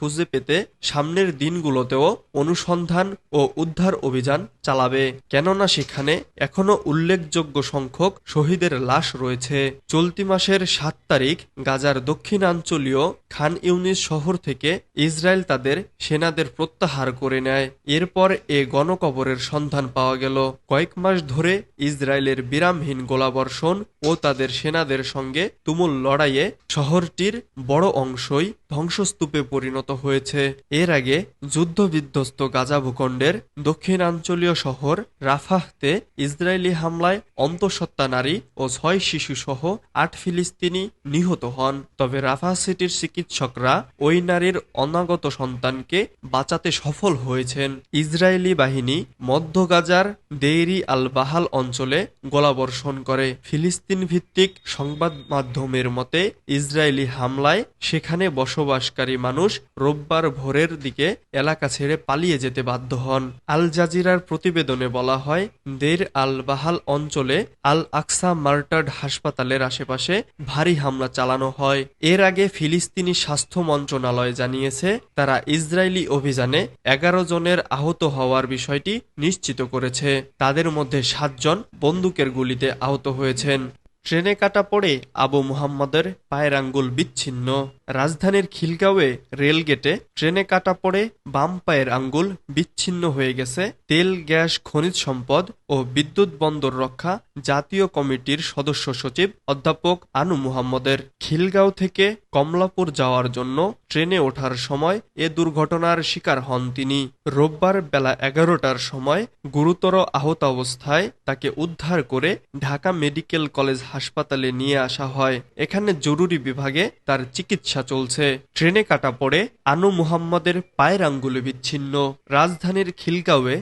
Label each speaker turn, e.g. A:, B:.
A: খুঁজে পেতে সামনের দিনগুলোতেও অনুসন্ধান ও উদ্ধার অভিযান চালাবে। কেননা সেখানে এখনও উল্লেখযোগ্য সংখ্যক শহীদের লাশ রয়েছে। চলতি মাসের সাত তারিখ গাজার দক্ষিণাঞ্চলীয় খান ইউনিস শহর থেকে ইসরায়েল তাদের সেনাদের প্রত্যাহার করে নেয়। এরপর এ গণকবরের সন্ধান পাওয়া গেল। কয়েক মাস ধরে ইসরায়েলের বিরামহীন গোলাবর্ষণ ও তাদের সেনাদের সঙ্গে তুমুল লড়াইয়ে শহরটির বড় অংশই ধ্বংসস্তূপে পরিণত হয়েছে। এর আগে যুদ্ধবিধ্বস্ত গাজা ভূখণ্ডের দক্ষিণাঞ্চলীয় শহর রাফাহতে ইসরায়েলি হামলায় অন্তঃসত্ত্বা নারী ও ছয় শিশু সহ আট ফিলিস্তিনি নিহত হন। তবে রাফাহ সিটির চিকিৎসকরা ওই নারীর অনাগত সন্তানকে বাঁচাতে সফল হয়েছেন। ইসরায়েলি বাহিনী মধ্য গাজার দেইরি আল বাহাল অঞ্চলে গোলাবর্ষণ করে। ফিলিস্তিন ভিত্তিক সংবাদ মাধ্যমের মতে, ইসরায়েলি হামলায় সেখানে বসবাসকারী মানুষ রোববার ভোরের দিকে এলাকা ছেড়ে পালিয়ে যেতে বাধ্য হন। আল জাজিরার প্রতিবেদনে বলা হয়, দের আল বাহাল অঞ্চলে আল আকসা মার্টার্ড হাসপাতালের আশেপাশে ভারী হামলা চালানো হয়। এর আগে ফিলিস্তিনি স্বাস্থ্য মন্ত্রণালয় জানিয়েছে, তারা ইসরায়েলি অভিযানে এগারো জনের আহত হওয়ার বিষয়টি নিশ্চিত করেছে। তাদের মধ্যে সাতজন বন্দুকের গুলিতে আহত হয়েছেন। ট্রেনে কাটা পড়ে আবু মুহাম্মদের পায়ের আঙ্গুল বিচ্ছিন্ন। রাজধানীর খিলগাঁওয়ে রেলগেটে ট্রেনে কাটা পড়ে বাম পায়ের আঙ্গুল বিচ্ছিন্ন হয়ে গেছে। তেল, গ্যাস, খনিজ সম্পদ ও বিদ্যুৎ বন্দর রক্ষা জাতীয় কমিটির সদস্য সচিব অধ্যাপক আনু মুহাম্মদের। খিলগাঁও থেকে কমলাপুর যাওয়ার জন্য ট্রেনে ওঠার সময় এ দুর্ঘটনার শিকার হন তিনি। রোববার বেলা এগারোটার সময় গুরুতর আহত অবস্থায় তাকে উদ্ধার করে ঢাকা মেডিকেল কলেজ হাসপাতালে নিয়ে আসা হয়। এখানে জরুরি বিভাগে তার চিকিৎসা চলছে। ট্রেনে কাটা পড়ে আনু মুহাম্মদের পায়ের আঙ্গুলে বিচ্ছিন্ন। রাজধানীর খিলগাঁওয়ে